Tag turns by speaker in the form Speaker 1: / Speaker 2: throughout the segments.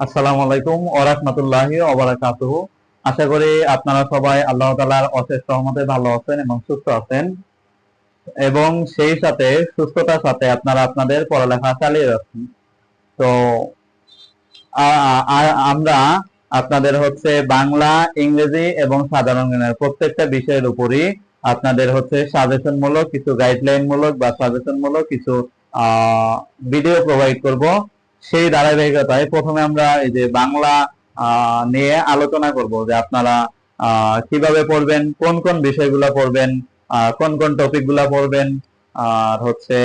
Speaker 1: আসসালামু আলাইকুম ওরহমতুল্লাহি ওবারাকাতুহ আশা করি আপনারা সবাই আল্লাহ তাআলার অশেষ রহমতে ভালো আছেন এবং সুস্থ আছেন। এবং সেই সাথে সুস্থতার সাথে আপনারা আপনাদের পড়ালেখা চালিয়ে যাচ্ছেন। তো আমরা আপনাদের হচ্ছে বাংলা, ইংরেজি এবং সাধারণ জ্ঞানের প্রত্যেকটা বিষয়ের উপরই আপনাদের হচ্ছে সাজেশন মূলক কিছু গাইডলাইন মূলক বা সাজেশন মূলক কিছু ভিডিও প্রোভাইড করব। সেই ধারাবাহিকতায় প্রথমে আমরা এই যে বাংলা নিয়ে আলোচনা করব যে আপনারা কীভাবে পড়বেন, কোন কোন বিষয়গুলো পড়বেন কোন কোন টপিকগুলা পড়বেন আর হচ্ছে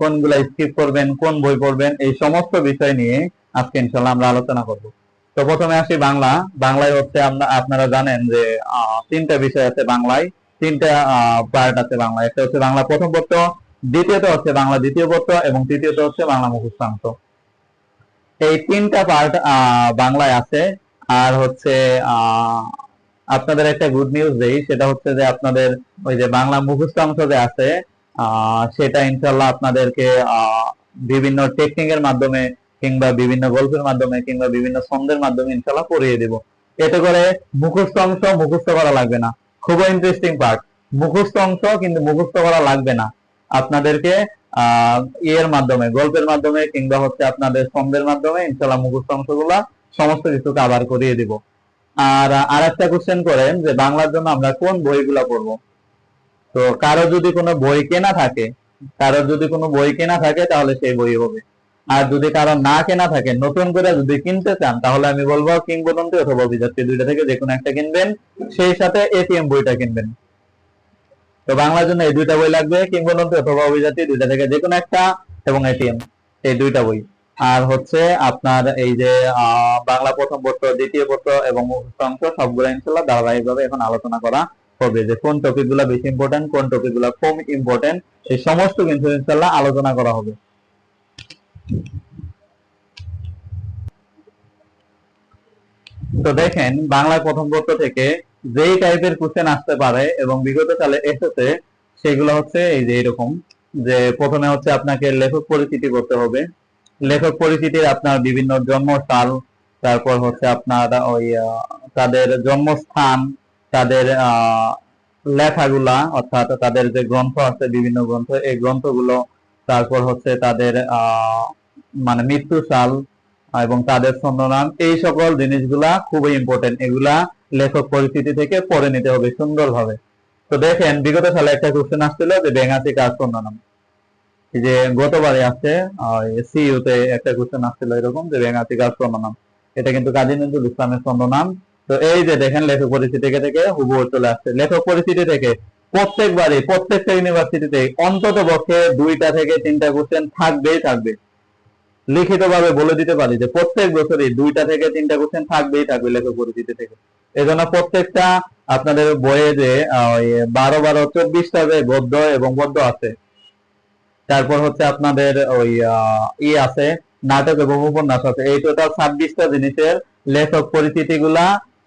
Speaker 1: কোনগুলা স্কিপ করবেন, কোন বই পড়বেন, এই সমস্ত বিষয় নিয়ে আজকে ইনশাল্লাহ আমরা আলোচনা করব। তো প্রথমে আসি বাংলা। বাংলায় হচ্ছে আমরা, আপনারা জানেন যে তিনটা বিষয় আছে বাংলায়। তিনটা পার্ট আছে বাংলায়। একটা হচ্ছে বাংলা প্রথম পত্র, দ্বিতীয়ত হচ্ছে বাংলা দ্বিতীয় পত্র এবং তৃতীয়ত হচ্ছে বাংলা মুখস্থান্ত। এই তিনটা পার্ট বাংলায় আছে। আর হচ্ছে আপনাদের একটা গুড নিউজ দেই, সেটা হচ্ছে যে আপনাদের ওই যে বাংলা মুখস্থ অংশ যে আছে সেটা ইনশাল্লাহ আপনাদেরকে বিভিন্ন টেকনিকের মাধ্যমে কিংবা বিভিন্ন গল্পের মাধ্যমে কিংবা বিভিন্ন ছন্দের মাধ্যমে ইনশাল্লাহ পড়িয়ে দেব। এতে করে মুখস্থ অংশ মুখস্থ করা লাগবে না। খুবই ইন্টারেস্টিং পার্ট মুখস্থ অংশ কিন্তু মুখস্থ করা লাগবে না। আপনাদেরকে ইয়ের মাধ্যমে, গল্পের মাধ্যমে কিংবা হচ্ছে আপনাদের ছন্দের মাধ্যমে ইনশাল্লাহ মুখস্থ অংশগুলা সমস্ত কিছু কাভার করিয়ে দিব। আর আর একটা কোশ্চেন করেন যে, বাংলার জন্য আমরা কোন বইগুলা পড়ব? তো কারও যদি কোনো বই কেনা থাকে কারও যদি কোনো বই কেনা থাকে, তাহলে সেই বই হবে। আর যদি কারও না কেনা থাকে, নতুন করে যদি কিনতে চান, তাহলে আমি বলব কিংবদন্তি অথবা অভিযাত্রী দুইটা থেকে যে কোনো একটা কিনবেন। সেই সাথে এটিএম বইটা কিনবেন। তো বাংলার জন্য এই দুইটা বই লাগবে, কিংবদন্তি অথবা অভিজাতি, দুইটা থেকে যে কোনো একটা, এবং এটিএম, এই দুইটা বই। আর হচ্ছে আপনার এই যে বাংলা প্রথম পত্র, দ্বিতীয় পত্র এবং মুখস্থ সবগুলো ইনশাল্লাহ ধারাবাহিকভাবে এখন আলোচনা করা হবে যে কোন টপিকগুলা বেশি ইম্পর্টেন্ট কোন টপিকগুলা কম ইম্পর্টেন্ট এই সমস্ত কিন্তু ইনশাল্লাহ আলোচনা করা হবে। তো দেখেন বাংলায় প্রথম পত্র থেকে যেই টাইপের কোশ্চেন আসতে পারে এবং বিগত সালে এসেছে, সেগুলো হচ্ছে এই যে এরকম যে প্রথমে হচ্ছে আপনাকে লেখক পরিচিতি করতে হবে। লেখক পরিচিতির আপনার বিভিন্ন জন্মসাল তারপর হচ্ছে আপনার ওই তাদের জন্মস্থান, তাদের লেখাগুলা, অর্থাৎ তাদের যে গ্রন্থ আছে, বিভিন্ন গ্রন্থ, এই গ্রন্থগুলো, তারপর হচ্ছে তাদের মানে মৃত্যু সাল এবং তাদের ছন্দনাম এই সকল জিনিসগুলা খুবই ইম্পর্টেন্ট এগুলা লেখক পরিচিতি থেকে পড়ে নিতে হবে সুন্দরভাবে। তো দেখেন, বিগত সালে একটা কোশ্চেন আসছিল যে বেঙ্গাসি ছন্দনাম? এই যে গতবারে আছে সিইউ তে একটা কোশ্চেন আসছিল এরকম যে বেঙ্গাসি কার ছন্দনাম? এটা কিন্তু কাজী নজরুল ইসলামের ছন্দনাম। তো এই যে দেখেন, লেখক পরিস্থিতি থেকে হুবহু চলে আসছে। লেখক পরিস্থিতি থেকে প্রত্যেকবারই, প্রত্যেকটা ইউনিভার্সিটিতে অন্তত পক্ষে দুইটা থেকে তিনটা কোশ্চেন থাকবেই থাকবে। লিখিতভাবে বলে দিতে পারি যে প্রত্যেক বছরই দুইটা থেকে তিনটা কোশ্চেন থাকবেই থাকবে লেখক পরিচিতি থেকে। এই জন্য প্রত্যেকটা আপনাদের বইয়ে যে বারো বারো চব্বিশটা যে গদ্য এবং পদ্য আছে, তারপর হচ্ছে আপনাদের ওই ই আছে, নাটক এবং উপন্যাস আছে। এই টোটাল ছাব্বিশটা জিনিসের লেখক পরিচিতি গুলা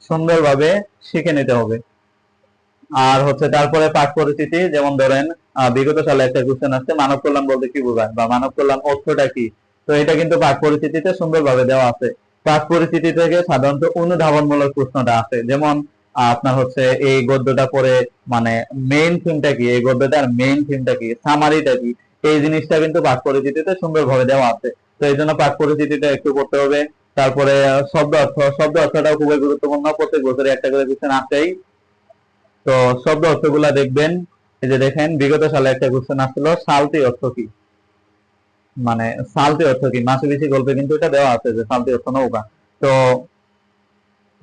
Speaker 1: সুন্দরভাবে শিখে নিতে হবে। আর হচ্ছে তারপরে পাঠ পরিচিতি, যেমন ধরেন বিগত সালে একটা কোশ্চেন আছে মানব কল্যাণ বলতে কি বোঝায়? বা মানব কল্যাণ অর্থটা কি? তো এটা কিন্তু পাঠ পরিচিতিতে সুন্দরভাবে দেওয়া আছে। পাঠ পরিচিতি থেকে সাধারণত অনুধাবনমূলক প্রশ্নটা আছে। যেমন আপনার হচ্ছে এই গদ্যটা পরে মানে মেইন থিমটা কি? এই গদ্যটার মেইন থিমটা কি? সামারিটা কি? এই জিনিসটা কিন্তু পাঠ পরিচিতিতে সুন্দরভাবে দেওয়া আছে। তো এই জন্য পাক পরিচিতিটা একটু করতে হবে। তারপরে শব্দ অর্থ। শব্দ অর্থটাও খুবই গুরুত্বপূর্ণ। প্রত্যেক বছরে একটা করে কোশ্চেন আসেই তো শব্দ অর্থগুলা দেখবেন। এই যে দেখেন, বিগত সালে একটা কোশ্চেন আসছিল সালতি অর্থ কি? মানে সালতি অর্থ কি? মাসে বেশি গল্পে কিন্তু এটা দেওয়া আছে যে সালতি অর্থ নৌকা। তো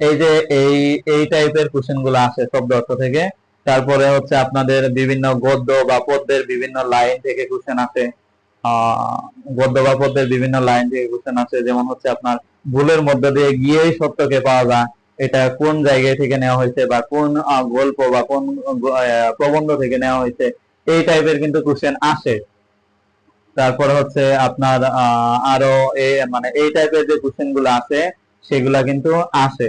Speaker 1: এই যে এই এই টাইপের কোশ্চেনগুলো আসে শব্দ অর্থ থেকে। তারপরে হচ্ছে আপনাদের বিভিন্ন গদ্য বা পদ্যের বিভিন্ন লাইন থেকে কোশ্চেন আসে। গদ্য বা পদ্যের বিভিন্ন লাইন থেকে কোশ্চেন আসে। যেমন হচ্ছে আপনার ভুলের মধ্যে দিয়ে গিয়েই সত্যকে পাওয়া যায়। এটা কোন জায়গায় থেকে নেওয়া হয়েছে বা কোন গল্প বা কোন প্রবন্ধ থেকে নেওয়া হয়েছে। এই টাইপের কিন্তু কোশ্চেন আসে। তারপরে হচ্ছে আপনার আরও এ মানে এই টাইপের যে কোশ্চেনগুলো আছে, সেগুলা কিন্তু আসে।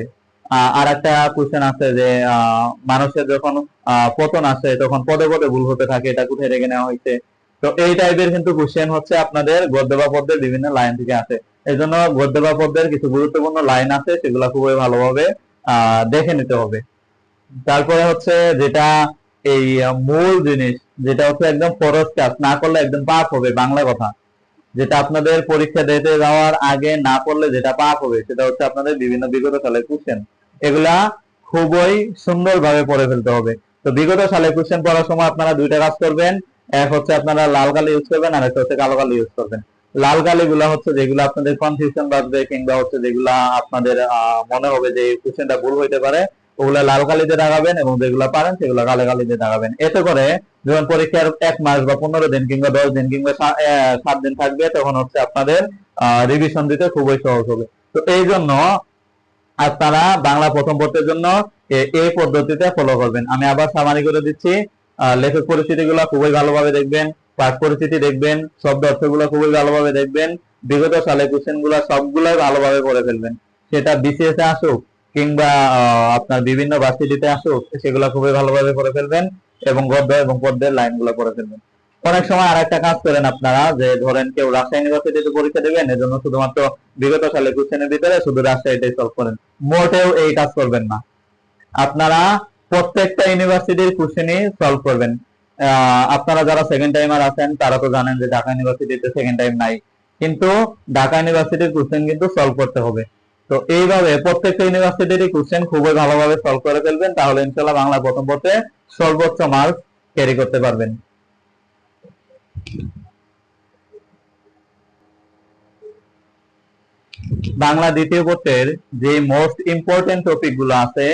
Speaker 1: আর একটা কোশ্চেন আছে যে মানুষের যখন পতন আসে, তখন পদে পদে ভুল হতে থাকে, এটা কোথায় রেখে নেওয়া হয়েছে? তো এই টাইপের কিন্তু কোশ্চেন হচ্ছে আপনাদের গদ্য বা পদ্যের বিভিন্ন লাইন থেকে আসে। এই জন্য গদ্য বা পদ্যের কিছু গুরুত্বপূর্ণ লাইন আছে, সেগুলো খুবই ভালোভাবে দেখে নিতে হবে। তারপরে হচ্ছে যেটা এই মূল জিনিস, যেটা হচ্ছে একদম ফরজ কাজ, না করলে একদম পাপ হবে, বাংলা কথা। যেটা আপনাদের পরীক্ষা দিতে যাওয়ার আগে না পড়লে যেটা পাপ হবে, সেটা হচ্ছে আপনাদের বিভিন্ন বিগত সালের কোশ্চেন এগুলা খুবই সুন্দরভাবে পড়ে ফেলতে হবে। তো বিগত সালের কোশ্চেন পড়ার সময় আপনারা দুইটা কাজ করবেন। এক হচ্ছে আপনারা লাল কালি ইউজ করবেন, আর একটা হচ্ছে কালো কালি ইউজ করবেন। লাল কালি গুলা হচ্ছে যেগুলো আপনাদের কনফিউশন বাঁচবে কিংবা হচ্ছে যেগুলা আপনাদের মনে হবে যে কোশ্চেনটা ভুল হইতে পারে। ওগুলা লাল কালিতে দাগাবেন এবং যেগুলো পারেন সেগুলো কালো কালিতে দাগাবেন। এতে করে যখন পরীক্ষার এক মাস বা পনেরো দিন কিংবা দশ দিন কিংবা সাত দিন থাকবে, তখন হচ্ছে আপনাদের রিভিশন দিতে খুবই সহজ হবে। তো এই জন্য আপনারা বাংলা প্রথম পত্রের জন্য এই পদ্ধতিতে ফলো করবেন। আমি আবার সামারি করে দিচ্ছি। লেখক পরিস্থিতিগুলো খুবই ভালোভাবে দেখবেন, পাঠ পরিস্থিতি দেখবেন, শব্দ অর্থগুলো খুবই ভালোভাবে দেখবেন, বিগত সালে কোশ্চেনগুলা সবগুলাই ভালোভাবে করে ফেলবেন। সেটা বিসিএস এ আসুক কিংবা আপনার বিভিন্ন ভার্সিটিতে আসুক, সেগুলো খুবই ভালোভাবে পড়ে ফেলবেন এবং গদ্য এবং পদ্যের লাইনগুলো পড়ে ফেলবেন। অনেক সময় আর একটা কাজ করেন আপনারা, যে ধরেন কেউ রাজশাহী ইউনিভার্সিটিতে পরীক্ষা দেবেন, এজন্য শুধুমাত্র বিগত সালে কোশ্চেনের ভিতরে শুধু রাজশাহীটাই সলভ করেন। মোটেও এই কাজ করবেন না। আপনারা প্রত্যেকটা ইউনিভার্সিটির কোশ্চেনই সলভ করবেন। আপনারা যারা সেকেন্ড টাইমার আছেন, তারা তো জানেন যে ঢাকা ইউনিভার্সিটিতে সেকেন্ড টাইম নাই। কিন্তু ঢাকা ইউনিভার্সিটির কোশ্চেন কিন্তু সলভ করতে হবে। তো এইভাবে প্রত্যেকটা ইউনিভার্সিটির কোশ্চেন খুবই ভালোভাবে সলভ করে ফেলবেন, তাহলে ইনশাল্লাহ বাংলা প্রথম পত্রে সর্বোচ্চ মার্ক ক্যারি করতে পারবেন। বাংলা দ্বিতীয় পত্রের যে মোস্ট ইম্পর্টেন্ট টপিকগুলো আছে,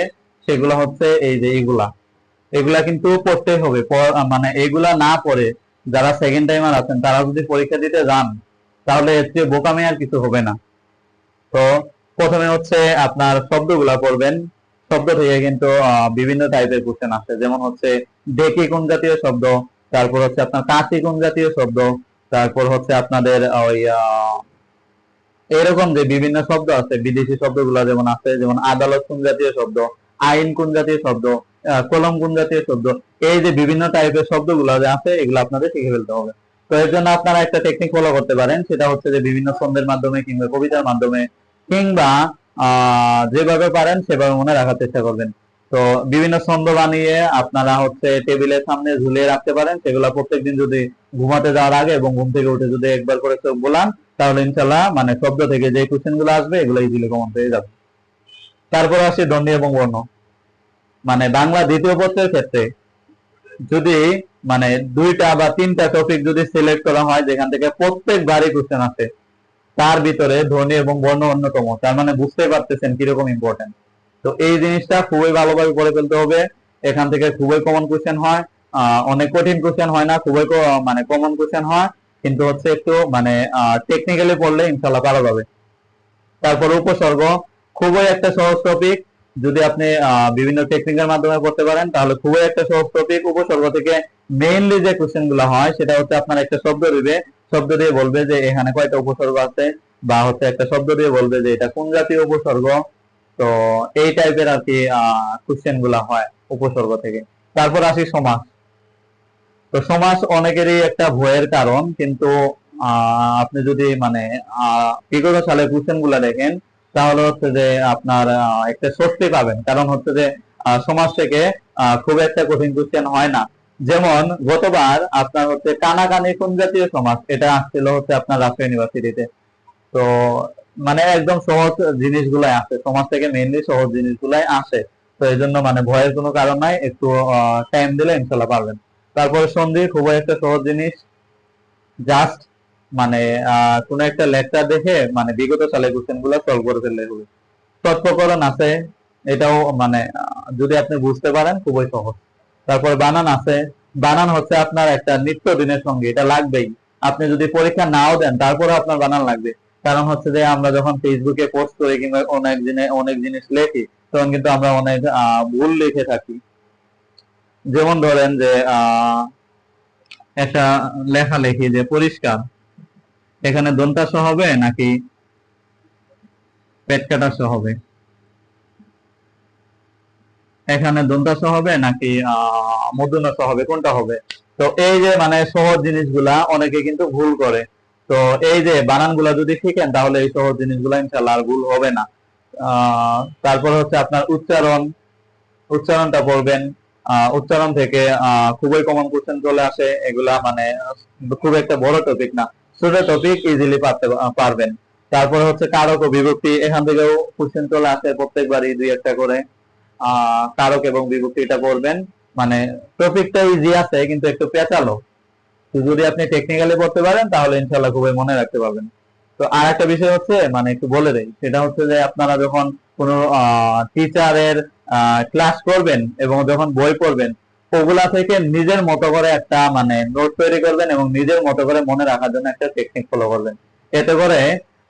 Speaker 1: সেগুলো হচ্ছে এই যে এইগুলা এগুলা কিন্তু পড়তে হবে মানে এগুলা না পড়ে যারা সেকেন্ড টাইমার আছেন, তারা যদি পরীক্ষা দিতে যান, তাহলে এর চেয়ে বোকামি আর কিছু হবে না। তো প্রথমে হচ্ছে আপনার শব্দগুলা পড়বেন। শব্দ থেকে কিন্তু বিভিন্ন টাইপের কোশ্চেন আসে। যেমন হচ্ছে ডেকি কোন জাতীয় শব্দ? তারপর হচ্ছে আপনার, কাশি কোন জাতীয় শব্দ? তারপর হচ্ছে আপনাদের ওই এরকম যে বিভিন্ন শব্দ আছে, বিদেশি শব্দগুলো যেমন আছে, যেমন, আদালত কোন জাতীয় শব্দ? আইন কোন জাতীয় শব্দ? কলম কোন জাতীয় শব্দ? এই যে বিভিন্ন টাইপের শব্দগুলো যে আছে, এগুলো আপনাদের শিখে ফেলতে হবে। তো এর জন্য আপনারা একটা টেকনিক ফলো করতে পারেন। সেটা হচ্ছে যে বিভিন্ন ছন্দের মাধ্যমে কিংবা কবিতার মাধ্যমে কিংবা যেভাবে পারেন সেভাবে মনে রাখার চেষ্টা করবেন। তো বিভিন্ন ছন্দ বানিয়ে আপনারা হচ্ছে টেবিলের সামনে ঝুলিয়ে রাখতে পারেন। সেগুলো প্রত্যেকদিন যদি ঘুমাতে যাওয়ার আগে এবং ঘুম থেকে উঠে যদি একবার করে চোখ বোলান, তাহলে ইনশাল্লাহ মানে শব্দ থেকে যে কোশ্চেনগুলো আসবে, এগুলো ইজিলি কমন পেয়ে যাবে। তারপর আসে দণ্ডি এবং বর্ণ। মানে বাংলা দ্বিতীয় পত্রের ক্ষেত্রে যদি মানে দুইটা বা তিনটা টপিক যদি সিলেক্ট করা হয়, যেখান থেকে প্রত্যেকবারই কোশ্চেন আসে তার ভিতরে ধ্বনি এবং বর্ণ অন্যতম। তার মানে বুঝতে পারতেছেন কীরকম ইম্পর্টেন্ট তো এই জিনিসটা খুবই ভালোভাবে পড়ে ফেলতে হবে। এখান থেকে খুবই কমন কোশ্চেন হয়। অনেক কঠিন কোশ্চেন হয় না, খুবই মানে কমন কোশ্চেন হয়। কিন্তু হচ্ছে একটু মানে টেকনিক্যালি পড়লে ইনশাল্লাহ পারা যাবে তারপর উপসর্গ। খুবই একটা সহজ টপিক যদি আপনি বিভিন্ন টেকনিকের মাধ্যমে পড়তে পারেন, তাহলে খুবই একটা সহজ টপিক উপসর্গ থেকে মেইনলি যে কোশ্চেনগুলো হয়, সেটা হচ্ছে আপনার একটা শব্দ দিবে শব্দ দিয়ে বলবে যে এখানে কয়টা উপসর্গ আছে? বা হচ্ছে একটা শব্দ দিয়ে বলবে যে এটা কোন জাতীয় উপসর্গ? তো এই টাইপের আর কি কোশ্চেনগুলা হয় উপসর্গ থেকে। তারপর আসি সমাস। তো সমাস অনেকেরই একটা ভয়ের কারণ, কিন্তু আপনি যদি মানে বিগত সালের কোশ্চেনগুলা দেখেন, তাহলে হচ্ছে যে আপনার একটা স্বস্তি পাবেন। কারণ হচ্ছে যে সমাজ থেকে খুব একটা কঠিন কোশ্চেন হয় না। যেমন গতবার আপনার হচ্ছে কানাকানি কোন জাতীয় সমাজ? এটা আসছিল হচ্ছে আপনার রাজশাহী ইউনিভার্সিটিতে তো। মানে একদম সহজ জিনিসগুলাই আসে। সমাজ থেকে মেইনলি সহজ জিনিসগুলাই আসে। তো এই জন্য মানে ভয়ের কোনো কারণ নাই। একটু টাইম দিলে ইনশাল্লাহ পারবেন। তারপরে সন্ধি খুবই একটা সহজ জিনিস। জাস্ট মানে কোনো একটা লেকচার দেখে মানে বিগত সালের কোশ্চেনগুলো সলভ করে ফেললে হবে। তৎপকরণ আছে। এটাও মানে যদি আপনি বুঝতে পারেন, খুবই সহজ। তারপরে বানান আছে। বানান হচ্ছে আপনার একটা নিত্য দিনের সঙ্গে, এটা লাগবেই। আপনি যদি পরীক্ষা নাও দেন তারপরে আপনার বানান লাগবে। কারণ হচ্ছে যে আমরা যখন ফেসবুকে পোস্ট করি কিংবা অনেক জিনিস অনেক জিনিস লেখি, তখন কিন্তু আমরা অনেক ভুল লিখে থাকি। যেমন ধরেন যে একটা লেখা লেখি যে, পরিষ্কার। এখানে দন্তাস হবে নাকি পেট কাটাস হবে? এখানে দন্তাস হবে নাকি আহ হবে? কোনটা হবে? তো এই যে মানে সহজ জিনিসগুলা অনেকে কিন্তু ভুল করে। তো এই যে বানানগুলো যদি শিখেন, তাহলে এই সহজ জিনিসগুলো ইনশাল্লাহ আর ভুল হবে না। তারপর হচ্ছে আপনার উচ্চারণ, উচ্চারণটা পড়বেন। উচ্চারণ থেকে খুবই কমন কোশ্চেন চলে আসে। এগুলা মানে খুব একটা বড় টপিক না। ছোট টপিক ইজিলি পারতে, পারবেন। তারপরে হচ্ছে কারক ও বিভক্তি এখান থেকেও কোশ্চেন চলে আসে প্রত্যেকবারই দুই একটা করে। কারক এবং বিভক্তি এটা পড়বেন মানে টপিকটা ইজি আছে, কিন্তু একটু পেঁচালো। তো যদি আপনি টেকনিক্যালি পড়তে পারেন, তাহলে ইনশাল্লাহ খুবই মনে রাখতে পারবেন। তো আর একটা বিষয় হচ্ছে মানে একটু বলে দেই, সেটা হচ্ছে যে আপনারা যখন কোনো টিচারের ক্লাস করবেন এবং যখন বই পড়বেন, ওগুলা থেকে নিজের মতো করে একটা মানে নোট তৈরি করবেন এবং নিজের মতো করে মনে রাখার জন্য একটা টেকনিক ফলো করবেন। এতে করে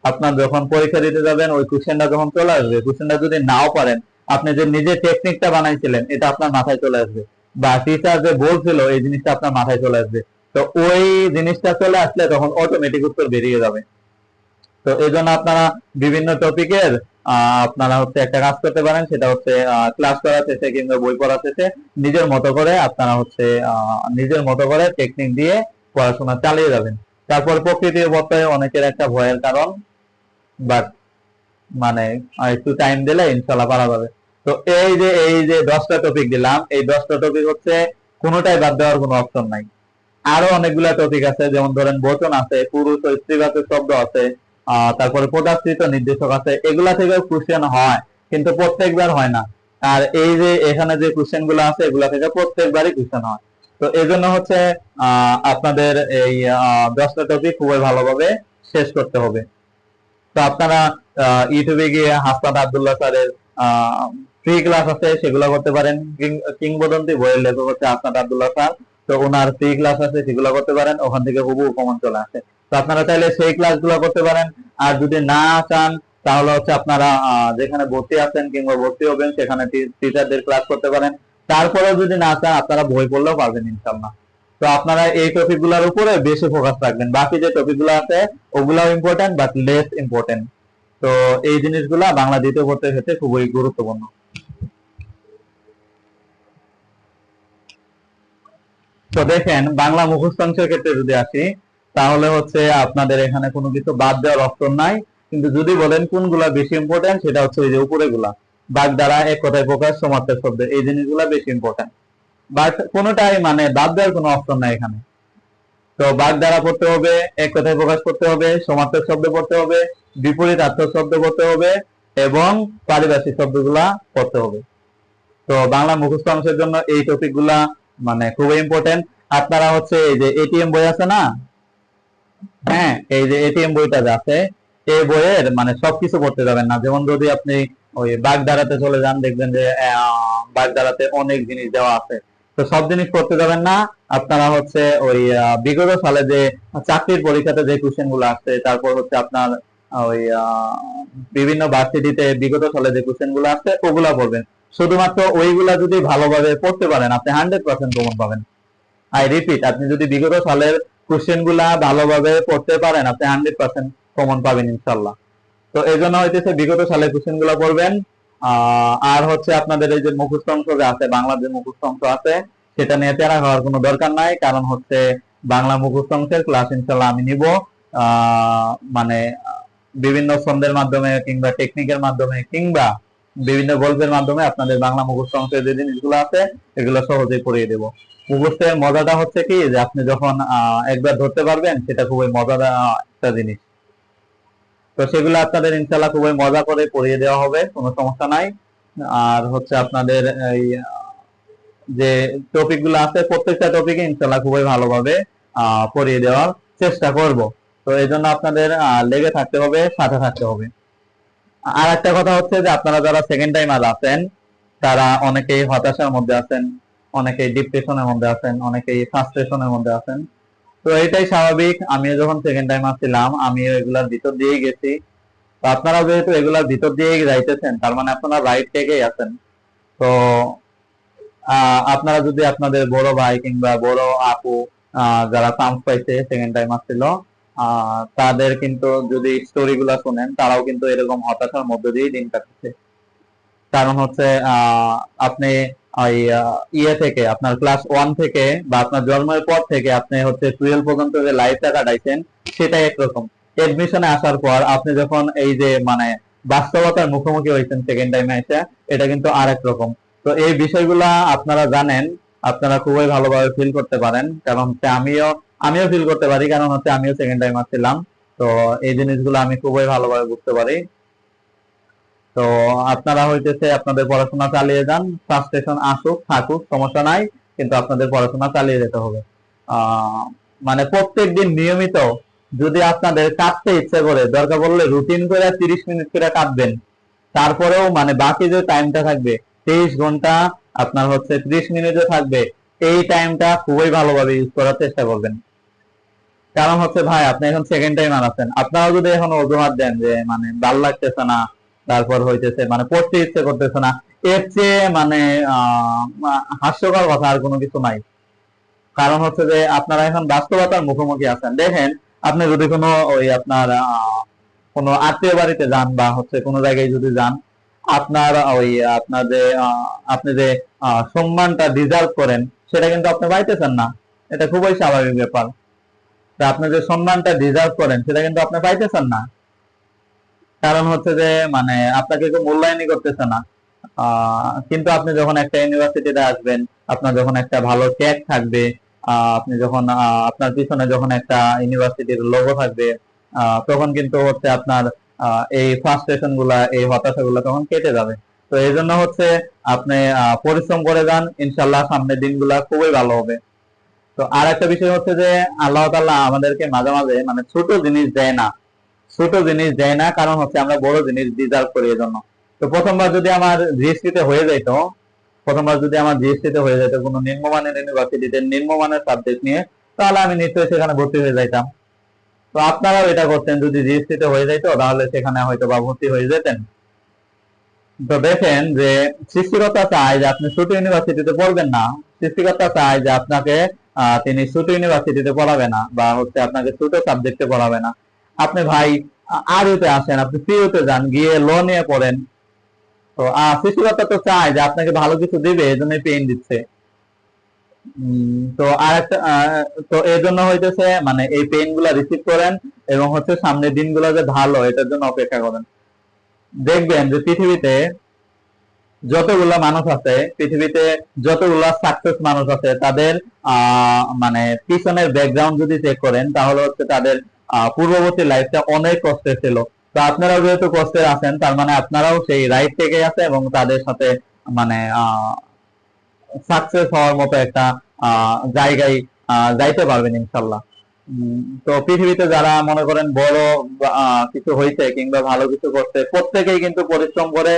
Speaker 1: আপনার যখন পরীক্ষা দিতে যাবেন, ওই কোশ্চেনটা যখন চলে আসবে কোশ্চেনটা যদি নাও পারেন আপনি যে নিজের টেকনিকটা বানাইছিলেন, এটা আপনার মাথায় চলে আসবে। বা টিচার যে বলছিল, এই জিনিসটা আপনার মাথায় চলে আসবে। তো ওই জিনিসটা চলে আসলে তখন অটোমেটিক উত্তর বেরিয়ে যাবে। তো এই জন্য আপনারা বিভিন্ন টপিকের আপনারা হচ্ছে একটা কাজ করতে পারেন, সেটা হচ্ছে ক্লাস করা শেষে কিংবা বই পড়া শেষে নিজের মতো করে আপনারা হচ্ছে নিজের মতো করে টেকনিক দিয়ে পড়াশোনা চালিয়ে যাবেন। তারপর প্রকৃতির বর্তায় অনেকের একটা ভয়ের কারণ বাট মানে একটু টাইম দিলে ইনশাল্লাহ পারা যাবে। তো এই যে এই যে দশটা টপিক দিলাম, এই দশটা টপিক হচ্ছে কোনোটাই বাদ দেওয়ার কোনো অপশন নাই। আরও অনেকগুলা টপিক আছে, যেমন ধরেন বচন আছে, পুরুষ ও স্ত্রীবাচক শব্দ আছে তারপরে পদার্থিত নির্দেশক আছে, এগুলা থেকেও কোশ্চেন হয়, কিন্তু প্রত্যেকবার হয় না। আর এই যে, এখানে যে কোশ্চেনগুলো আছে, এগুলা থেকে প্রত্যেকবারই কোশ্চেন হয়। তো এই জন্য হচ্ছে আপনাদের এই দশটা টপিক খুবই ভালোভাবে শেষ করতে হবে। তো আপনারা ইউটিউবে গিয়ে হাসপাত আব্দুল্লাহ স্যারের ফ্রি ক্লাস আছে, সেগুলো করতে পারেন। কিংবদন্তি বইয়ের লেখক হচ্ছে হাসনাত আব্দুল্লাহ স্যার। তো ওনার ফ্রি ক্লাস আছে, সেগুলো করতে পারেন। ওখান থেকে হুবু কমন চলে আসে। তো আপনারা চাইলে সেই ক্লাসগুলো করতে পারেন। আর যদি না চান, তাহলে হচ্ছে আপনারা যেখানে ভর্তি আছেন কিংবা ভর্তি হবেন, সেখানে টিচারদের ক্লাস করতে পারেন। তারপরেও যদি না চান, আপনারা বই পড়লেও পারবেন ইনশাল্লাহ তো আপনারা এই টপিকগুলোর উপরে বেশি ফোকাস রাখবেন। বাকি যে টপিকগুলো আছে, ওগুলাও ইম্পর্টেন্ট বাট লেস ইম্পর্টেন্ট তো এই জিনিসগুলা বাংলা দ্বিতীয় পড়তে ক্ষেত্রে খুবই গুরুত্বপূর্ণ। তো দেখেন, বাংলা মুখস্থাংশের ক্ষেত্রে যদি আসি, তাহলে হচ্ছে আপনাদের এখানে কোনো কিছু বাদ দেওয়ার অপশন নাই। কিন্তু যদি বলেন কোনগুলা বেশি ইম্পর্টেন্ট সেটা হচ্ছে ওই যে উপরে গুলা দ্বারা এক কথায় প্রকাশ সমার্থক শব্দ। এই জিনিসগুলা বেশি ইম্পর্টেন্ট বাট কোনোটাই মানে বাদ দেওয়ার কোনো অপশন নাই এখানে। তো বাদ দ্বারা পড়তে হবে, এক কথায় প্রকাশ করতে হবে, সমার্থক শব্দ পড়তে হবে, বিপরীত আর্থ শব্দ পড়তে হবে এবং পারিভাষিক শব্দগুলা পড়তে হবে। তো বাংলা মুখস্থ অংশের জন্য এই টপিকগুলা মানে খুবই ইম্পর্টেন্ট আপনারা হচ্ছে এই যে এটিএম বই আছে না? হ্যাঁ এই যে এটিএম বইটা যে আছে, এই বইয়ের মানে সবকিছু পড়তে যাবেন না। যেমন যদি আপনি ওই বাগদারাতে চলে যান, দেখবেন যে বাগদারাতে অনেক জিনিস দেওয়া আছে। তো সব জিনিস পড়তে যাবেন না। আপনারা হচ্ছে ওই বিগত সালে যে চাকরির পরীক্ষাতে যে কোশ্চেনগুলো আসছে, তারপর হচ্ছে আপনার ওই বিভিন্ন ভার্সিটিতে বিগত সালে যে কোশ্চেনগুলো আসছে, ওগুলা পড়বেন শুধুমাত্র ওইগুলা যদি ভালোভাবে পড়তে পারেন, আপনি হান্ড্রেড পার্সেন্ট কমন পাবেন। আই রিপিট আপনি যদি বিগত সালের কোশ্চেনগুলা ভালোভাবে পড়তে পারেন, আপনি হান্ড্রেড পার্সেন্ট কমন পাবেন ইনশাল্লাহ তো এই জন্য হইতেছে বিগত সালের কোশ্চেনগুলা পড়বেন। আর হচ্ছে আপনাদের এই যে মুখস্থ অংশ যে আছে বাংলার যে মুখস্থ অংশ আছে, সেটা নিয়ে তেরা হওয়ার কোনো দরকার নাই, কারণ হচ্ছে বাংলা মুখস্থ অংশের ক্লাস ইনশাল্লাহ আমি নিব। মানে বিভিন্ন ছন্দের মাধ্যমে কিংবা টেকনিকের মাধ্যমে কিংবা বিভিন্ন গল্পের মাধ্যমে আপনাদের বাংলা মুখস্থ অংশের যে জিনিসগুলো আছে, এগুলো সহজেই পড়িয়ে দেব। মুখস্থের মজাটা হচ্ছে কি, যে আপনি যখন একবার ধরতে পারবেন, সেটা খুবই মজাদার একটা জিনিস। তো সেগুলো আপনাদের ইনশাল্লাহ খুবই মজা করে পড়িয়ে দেওয়া হবে, কোনো সমস্যা নাই। আর হচ্ছে আপনাদের এই, যে টপিকগুলো আছে, প্রত্যেকটা টপিকে ইনশাল্লাহ খুবই ভালোভাবে পড়িয়ে দেওয়ার চেষ্টা করব। তো এই জন্য আপনাদের লেগে থাকতে হবে, সাথে থাকতে হবে। আর একটা কথা হচ্ছে যে আপনারা যারা সেকেন্ড টাইম আর আছেন, তারা অনেকেই হতাশার মধ্যে আছেন, অনেকেই ডিপ্রেশনের মধ্যে আছেন, অনেকেই ফ্রাস্ট্রেশনের মধ্যে আছেন। তো এটাই স্বাভাবিক। আমিও যখন সেকেন্ড টাইম আসছিলাম, আমিও এগুলার ভিতর দিয়ে গেছি। তো আপনারা যেহেতু এগুলার ভিতর দিয়ে যাইতেছেন, তার মানে আপনারা রাইট থেকেই আছেন। তো আপনারা যদি আপনাদের বড় ভাই কিংবা বড় আপু যারা চান্স পাইছে সেকেন্ড টাইম আসছিল তাদের কিন্তু যদি স্টোরি গুলা শুনেন, তারাও কিন্তু এরকম হতাশার মধ্য দিয়ে দিন কাটছে। কারণ হচ্ছে আপনি ওই ইয়ে থেকে, আপনার ক্লাস ওয়ান থেকে বা আপনার জন্মের পর থেকে আপনি হচ্ছে টুয়েলভ পর্যন্ত যে লাইফটা কাটাইছেন, সেটাই একরকম। এডমিশনে আসার পর আপনি যখন এই যে মানে বাস্তবতার মুখোমুখি হয়েছেন সেকেন্ড টাইমে এসে, এটা কিন্তু আর এক রকম তো এই বিষয়গুলা আপনারা জানেন, আপনারা খুবই ভালোভাবে ফিল করতে পারেন, কারণ হচ্ছে আমিও আমিও ফিল করতে পারি, কারণ হচ্ছে আমিও সেকেন্ড টাইম আসছিলাম তো এই জিনিসগুলো আমি খুবই ভালোভাবে বুঝতে পারি। তো আপনারা হইতেছে আপনাদের পড়াশোনা চালিয়ে যান ফ্রাস্ট্রেশন আসুক, থাকুক, সমস্যা নাই, কিন্তু আপনাদের পড়াশোনা চালিয়ে যেতে হবে। মানে প্রত্যেক দিন নিয়মিত যদি আপনাদের কাটতে ইচ্ছে করে, দরকার পড়লে রুটিন করে তিরিশ মিনিট করে কাটবেন। তারপরেও মানে বাকি যে টাইমটা থাকবে, তেইশ ঘণ্টা আপনার হচ্ছে ত্রিশ মিনিটে থাকবে, এই টাইমটা খুবই ভালোভাবে ইউজ করার চেষ্টা করবেন। কারণ হচ্ছে ভাই, আপনি এখন সেকেন্ড টাইম আনাচ্ছেন আপনারা যদি এখন অজুহাত দেন যে মানে ভালো লাগতেছে না তারপর হইতেছে মানে পড়তে ইচ্ছে করতেছে না। এর চেয়ে মানে হাস্যকর কথা আর কোনো কিছু নাই। কারণ হচ্ছে যে, আপনারা এখন বাস্তবতার মুখোমুখি আছেন। দেখেন, আপনি যদি কোনো ওই আপনার কোনো আত্মীয় বাড়িতে যান বা হচ্ছে কোনো জায়গায় যদি যান, আপনার ওই, আপনার যে আপনি যে সম্মানটা ডিজার্ভ করেন, সেটা কিন্তু আপনি পাইতেছেন না। এটা খুবই স্বাভাবিক ব্যাপার। আপনি যে সম্মানটা ডিজার্ভ করেন, সেটা কিন্তু আপনি পাইতেছেন না। কারণ হচ্ছে যে মানে আপনাকে কেউ মূল্যায়নই করতেছে না। কিন্তু আপনি যখন একটা ইউনিভার্সিটিতে আসবেন, আপনার যখন একটা ভালো ট্যাগ থাকবে আপনি যখন আপনার পিছনে যখন একটা ইউনিভার্সিটির লোগো থাকবে তখন কিন্তু হচ্ছে আপনার এই ফ্রাস্ট্রেশনগুলা, এই হতাশা গুলা তখন কেটে যাবে। তো এই জন্য হচ্ছে আপনি পরিশ্রম করে যান। ইনশাল্লাহ সামনের দিনগুলা খুবই ভালো হবে। তো আর একটা বিষয় হচ্ছে যে, আল্লাহ তাআলা আমাদেরকে মাঝে মাঝে মানে ছোট জিনিস দেয় না। ছোট জিনিস দেয় না, কারণ হচ্ছে আমরা বড় জিনিস ডিজার্ভ করি এই জন্য তো প্রথমবার যদি আমার জিএসটিতে হয়ে যেত প্রথমবার যদি আমার জিএসটিতে হয়ে যেত কোনো নিম্নমানের ইউনিভার্সিটিতে নিম্নমানের সাবজেক্ট নিয়ে, তাহলে আমি নিশ্চয়ই সেখানে ভর্তি হয়ে যাইতাম। তো আপনারাও এটা করতেন, যদি জিএসটিতে হয়ে যাইতো, তাহলে সেখানে হয়তো বা ভর্তি হয়ে যেতেন। তো দেখেন যে, সৃষ্টিকর্তা চায় যে আপনি ছোট ইউনিভার্সিটিতে পড়বেন না। সৃষ্টিকর্তা চায় যে আপনাকে তিনি ছোট ইউনিভার্সিটিতে পড়াবে না, বা হচ্ছে আপনাকে ছোট সাবজেক্টে পড়াবে না। আপনি ভাই আরইতে আসেন, আপনি সিইউতে যান, গিয়ে ল নিয়ে পড়েন। তো সৃষ্টিকর্তা তো চায় যে আপনাকে ভালো কিছু দিবে এই জন্যই পেইন দিচ্ছে তো আর একটা তো এই জন্য হইতেছে মানে এই পেইনগুলা রিসিভ করেন এবং হচ্ছে সামনের দিনগুলো যে ভালো, এটার জন্য অপেক্ষা করেন। দেখবেন যে পৃথিবীতে যতগুলা মানুষ আছে, পৃথিবীতে যতগুলা সাকসেস মানুষ আছে, তাদের মানে পিছনের ব্যাকগ্রাউন্ড যদি চেক করেন, তাহলে হচ্ছে তাদের পূর্ববর্তী লাইফটা অনেক কষ্টের ছিল। তো আপনারাও যেহেতু কষ্টে আছেন, তার মানে আপনারাও সেই রাইট থেকে আছে এবং তাদের সাথে মানে সাকসেস হওয়ার মতো একটা জায়গায় যাইতে পারবেন ইনশাল্লাহ। তো পৃথিবীতে যারা মনে করেন বড় কিছু হয়েছে কিংবা ভালো কিছু করছে, প্রত্যেকেই কিন্তু পরিশ্রম করে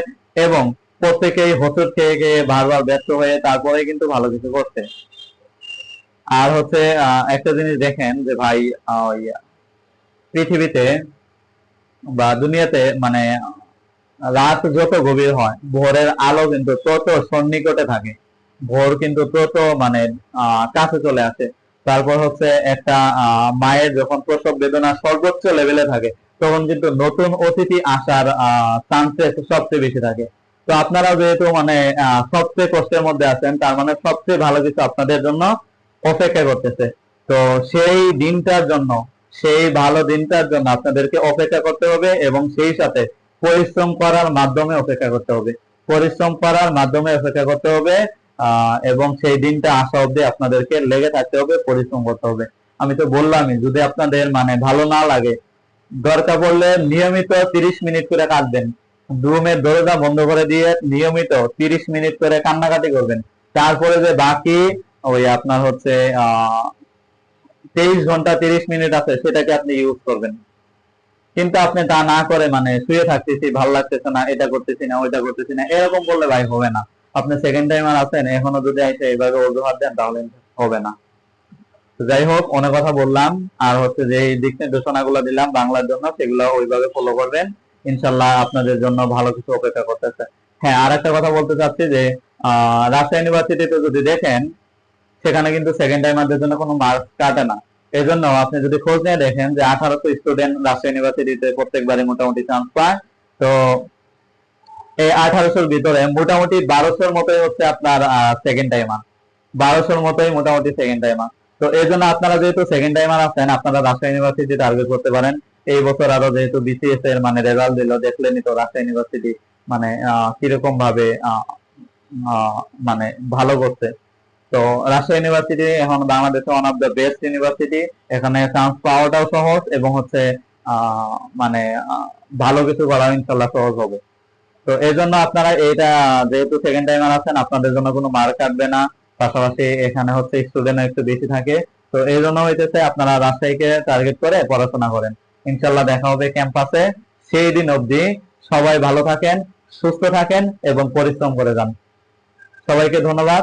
Speaker 1: এবং প্রত্যেকেই হোঁচট খেয়ে খেয়ে বারবার ব্যর্থ হয়ে তারপরে কিন্তু ভালো কিছু করছে। আর হচ্ছে একটা জিনিস দেখেন যে ভাই পৃথিবীতে বা দুনিয়াতে মানে রাত যত গভীর হয়, ভোরের আলো কিন্তু তত সন্নিকটে থাকে। ভোর কিন্তু তত মানে কাছে চলে আসে। তারপর হচ্ছে একটা মায়ের যখন প্রসব বেদনা সর্বোচ্চ লেভেলে থাকে, তখন কিন্তু নতুন অতিথি আসার চান্সেস সবচেয়ে বেশি থাকে। তো আপনারা যেহেতু মানে সবচেয়ে কষ্টের মধ্যে আছেন, তার মানে সবচেয়ে ভালো কিছু আপনাদের জন্য অপেক্ষা করতেছে। তো সেই দিনটার জন্য সেই ভালো দিনটার জন্য আপনাদেরকে অপেক্ষা করতে হবে এবং সেই সাথে পরিশ্রম করার মাধ্যমে অপেক্ষা করতে হবে। পরিশ্রম করার মাধ্যমে অপেক্ষা করতে হবে এবং সেই দিনটা আসা অবধি আপনাদেরকে লেগে থাকতে হবে, পরিশ্রম করতে হবে। আমি তো বললামই, যদি আপনাদের মানে ভালো না লাগে, দরকার পড়লে নিয়মিত তিরিশ মিনিট করে কাটবেন রুমের দরজা বন্ধ করে দিয়ে নিয়মিত তিরিশ মিনিট করে কান্নাকাটি করবেন। তারপরে যে বাকি ওই আপনার হচ্ছে, আহ তেইশ ঘণ্টা তিরিশ মিনিট আছে, সেটাকে আপনি ইউজ করবেন। কিন্তু আপনি তা না করে মানে শুয়ে থাকতেছি, ভালো লাগতেছে না, এটা করতেছি না, ওইটা করতেছি না, এরকম বললে ভাই হবে না। আপনি সেকেন্ড টাইম আর আছেন, এখনও যদি এসে এইভাবে অজুহাত দেন, তাহলে হবে না। যাই হোক, অনেক কথা বললাম, আর হচ্ছে যে দিক নির্দেশনা গুলো দিলাম, বাংলার জন্য, সেগুলো ওইভাবে ফলো করবেন। ইনশাল্লাহ আপনাদের জন্য ভালো কিছু অপেক্ষা করতেছে। হ্যাঁ আর একটা কথা বলতে চাচ্ছি যে রাজশাহী ইউনিভার্সিটিতে যদি দেখেন সেখানে কিন্তু সেকেন্ড টাইমারদের জন্য কোনো মার্কস কাটে না। এই জন্য আপনি যদি খোঁজ নিয়ে দেখেন যে আঠারোশো স্টুডেন্ট রাজশাহী ইউনিভার্সিটিতে প্রত্যেকবারই মোটামুটি চান্স পায়। তো এই আঠারোশোর ভিতরে মোটামুটি বারোশোর মতোই হচ্ছে আপনার সেকেন্ড টাইমার বারোশোর মতোই মোটামুটি সেকেন্ড টাইমার তো এই জন্য আপনারা যেহেতু সেকেন্ড টাইমার আছেন, আপনারা রাজশাহী ইউনিভার্সিটি টার্গেট করতে পারেন। এই বছর আরও যেহেতু বিসিএস এর মানে রেজাল্ট দিল দেখলেনি তো রাজশাহী ইউনিভার্সিটি মানে কীরকম ভাবে মানে ভালো করছে। তো রাজশাহী ইউনিভার্সিটি এখন বাংলাদেশে one of the best university এখানে চান্স পাওয়াটাও সহজ এবং হচ্ছে মানে ভালো কিছু করা ইনশাল্লাহ সহজ হবে। তো এই জন্য আপনারা এইটা, যেহেতু সেকেন্ড টাইমার আছেন, আপনাদের জন্য কোনো মার্ক কাটবে না। পাশাপাশি এখানে হচ্ছে স্টুডেন্ট একটু বেশি থাকে। তো এই জন্য হইতেছে আপনারা রাজশাহীকে টার্গেট করে পড়াশোনা করেন। ইনশাল্লাহ দেখা হবে ক্যাম্পাসে সেই দিন অবধি সবাই ভালো থাকেন, সুস্থ থাকেন এবং পরিশ্রম করে যান। সবাইকে ধন্যবাদ।